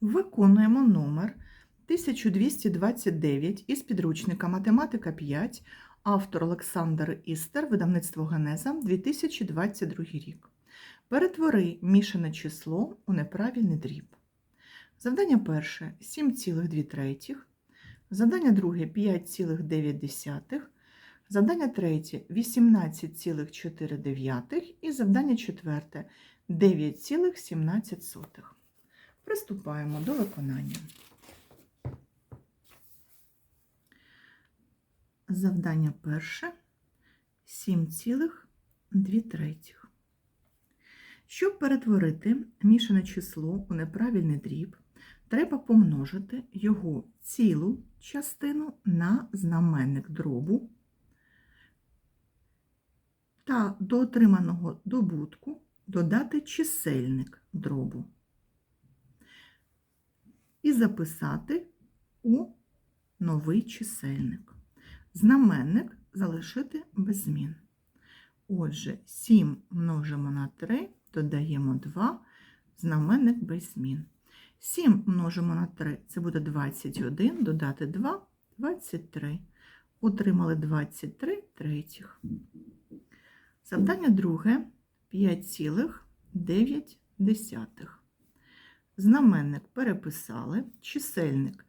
Виконуємо номер 1229 із підручника Математика 5, автор Олександр Істер, видавництво Генеза, 2022 рік. Перетвори мішане число у неправильний дріб. Завдання перше 7,2 третіх. Завдання друге 5,9. Завдання третє 18,4 і завдання четверте 9,17. Приступаємо до виконання. Завдання перше 7,2 третіх. Щоб перетворити мішане число у неправильний дріб, треба помножити його цілу частину на знаменник дробу та до отриманого добутку додати чисельник дробу і записати у новий чисельник. Знаменник залишити без змін. Отже, 7 множимо на 3, додаємо 2, знаменник без змін. 7 множимо на 3 це буде 21, додати 2 23. Отримали 23 третіх. Завдання друге 5,9. Знаменник переписали, чисельник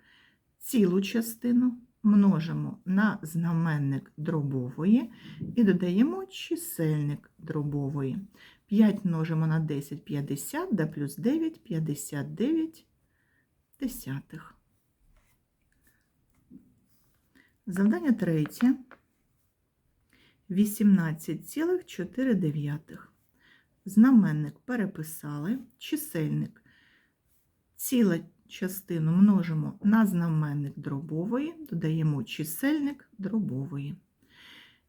цілу частину множимо на знаменник дробової і додаємо чисельник дробової. 5 множимо на 10 50, да плюс 9 59 десятих. Завдання третє. 18,4. Знаменник переписали, чисельник ціла частину множимо на знаменник дробової, додаємо чисельник дробової.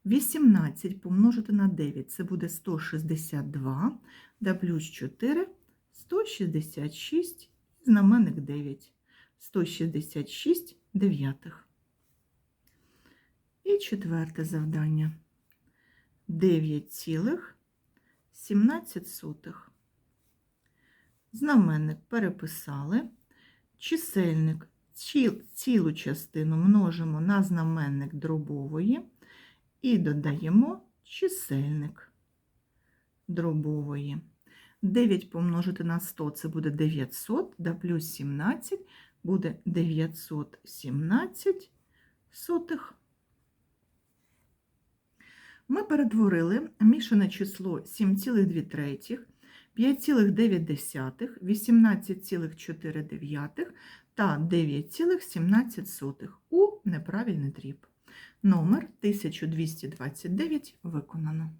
18 помножити на 9 це буде 162, да плюс 4 166, знаменник 9, 166 дев'ятих. І четверте завдання. 9,17. Знаменник переписали. Чисельник цілу частину множимо на знаменник дробової і додаємо чисельник дробової. 9 помножити на 100 це буде 900, да плюс 17 буде 917 сотих. Ми перетворили мішане число 7,2 третіх, 5,9, 18,4 та 9,17 у неправильний дріб. Номер 1229 виконано.